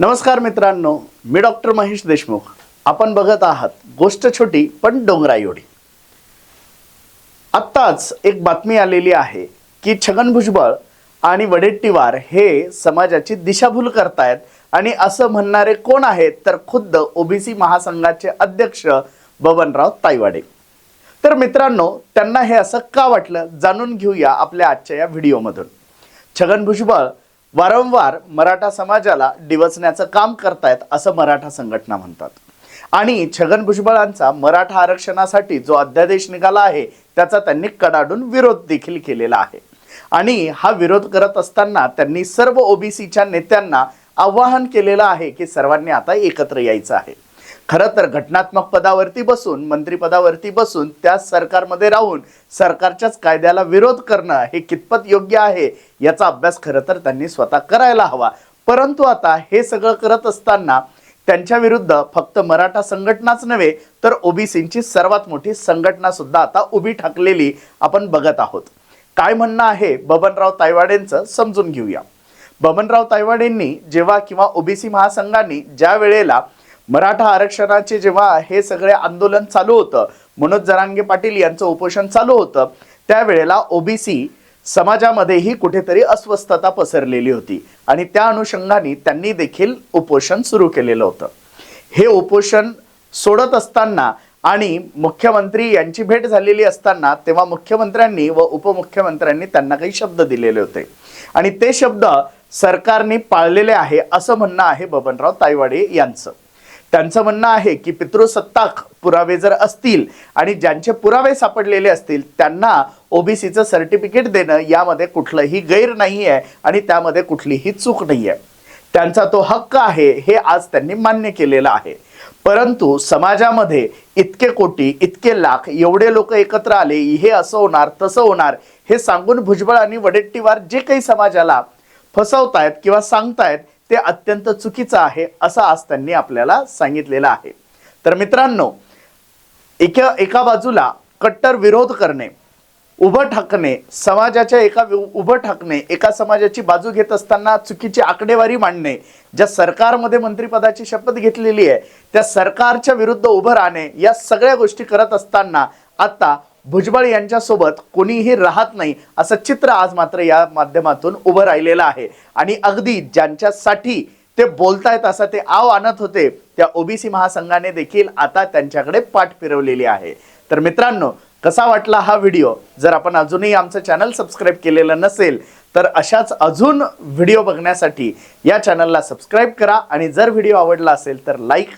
नमस्कार मित्रांनो मी डॉक्टर महेश देशमुख. आपण बघत आहात गोष्ट छोटी पण डोंगरा एवढी. आत्ताच एक बातमी आलेली आहे की छगन भुजबळ आणि वडेट्टीवार हे समाजाची दिशाभूल करतायत आणि असं म्हणणारे कोण आहेत तर खुद्द ओबीसी महासंघाचे अध्यक्ष बबनराव ताईवाडे. तर मित्रांनो त्यांना हे असं का वाटलं जाणून घेऊया आपल्या आजच्या या व्हिडिओमधून. छगन भुजबळ वारंवार मराठा समाजाला डिवचण्याचं काम करतायत असं मराठा संघटना म्हणतात. आणि छगन भुजबळांचा मराठा आरक्षणासाठी जो अध्यादेश निघाला आहे त्याचा त्यांनी कडाडून विरोध देखील केलेला आहे. आणि हा विरोध करत असताना त्यांनी सर्व ओबीसीच्या नेत्यांना आवाहन केलेलं आहे की सर्वांनी आता एकत्र यायचं आहे. खरं तर घटनात्मक पदावरती बसून मंत्रिपदावरती बसून त्या सरकारमध्ये राहून सरकारच्याच कायद्याला विरोध करणं हे कितपत योग्य आहे याचा अभ्यास खरं तर त्यांनी स्वतः करायला हवा. परंतु आता हे सगळं करत असताना त्यांच्या विरुद्ध फक्त मराठा संघटनाच नव्हे तर ओबीसींची सर्वात मोठी संघटना सुद्धा आता उभी ठाकलेली आपण बघत आहोत. काय म्हणणं आहे बबनराव तायवाडेंचं समजून घेऊया. बबनराव तायवाडेंनी जेव्हा किंवा ओबीसी महासंघांनी ज्या वेळेला मराठा आरक्षणाचे जेव्हा हे सगळे आंदोलन चालू होतं मनोज जरांगे पाटील यांचं उपोषण चालू होतं त्यावेळेला ओबीसी समाजामध्येही कुठेतरी अस्वस्थता पसरलेली होती आणि त्या अनुषंगाने त्यांनी देखील उपोषण सुरू केलेलं होतं. हे उपोषण सोडत असताना आणि मुख्यमंत्री यांची भेट झालेली असताना तेव्हा मुख्यमंत्र्यांनी व उपमुख्यमंत्र्यांनी त्यांना काही शब्द दिलेले होते. आणि ते शब्द सरकारने पाळलेले आहे असं म्हणणं आहे बबनराव तायवाडे यांचं. त्यांचं म्हणणं आहे की पितृसत्ताक पुरावे जर असतील आणि ज्यांचे पुरावे सापडलेले असतील त्यांना ओबीसीचं सर्टिफिकेट देणं यामध्ये कुठलंही गैर नाही आहे आणि त्यामध्ये कुठलीही चूक नाही आहे त्यांचा तो हक्क आहे हे आज त्यांनी मान्य केलेलं आहे. परंतु समाजामध्ये इतके कोटी इतके लाख एवढे लोक एकत्र आले हे असं होणार तसं होणार हे सांगून भुजबळ आणि वडेट्टीवार जे काही समाजाला फसवतायत किंवा सांगतायत ते अत्यंत चुकीचं आहे असं आज त्यांनी आपल्याला सांगितलेलं आहे. तर मित्रांनो एका एका बाजूला कट्टर विरोध करणे उभं ठाकणे समाजाच्या एका उभं ठाकणे एका समाजाची बाजू घेत असताना चुकीची आकडेवारी मांडणे ज्या सरकारमध्ये मंत्रिपदाची शपथ घेतलेली आहे त्या सरकारच्या विरुद्ध उभं राहणे या सगळ्या गोष्टी करत असताना आता भुजबळ यांच्यासोबत कोणीही राहत नाही असं चित्र आज मात्र या माध्यमातून उभं राहिलेलं आहे. आणि अगदी ज्यांच्यासाठी ते बोलतायत असं ते आव आणत होते त्या ओबीसी महासंघाने देखील आता त्यांच्याकडे पाठ फिरवलेली आहे. तर मित्रांनो कसा वाटला हा व्हिडिओ? जर आपण अजूनही आमचं चॅनल सबस्क्राईब केलेलं नसेल तर अशाच अजून व्हिडिओ बघण्यासाठी या चॅनलला सबस्क्राईब करा आणि जर व्हिडिओ आवडला असेल तर लाईक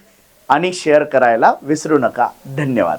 आणि शेअर करायला विसरू नका. धन्यवाद.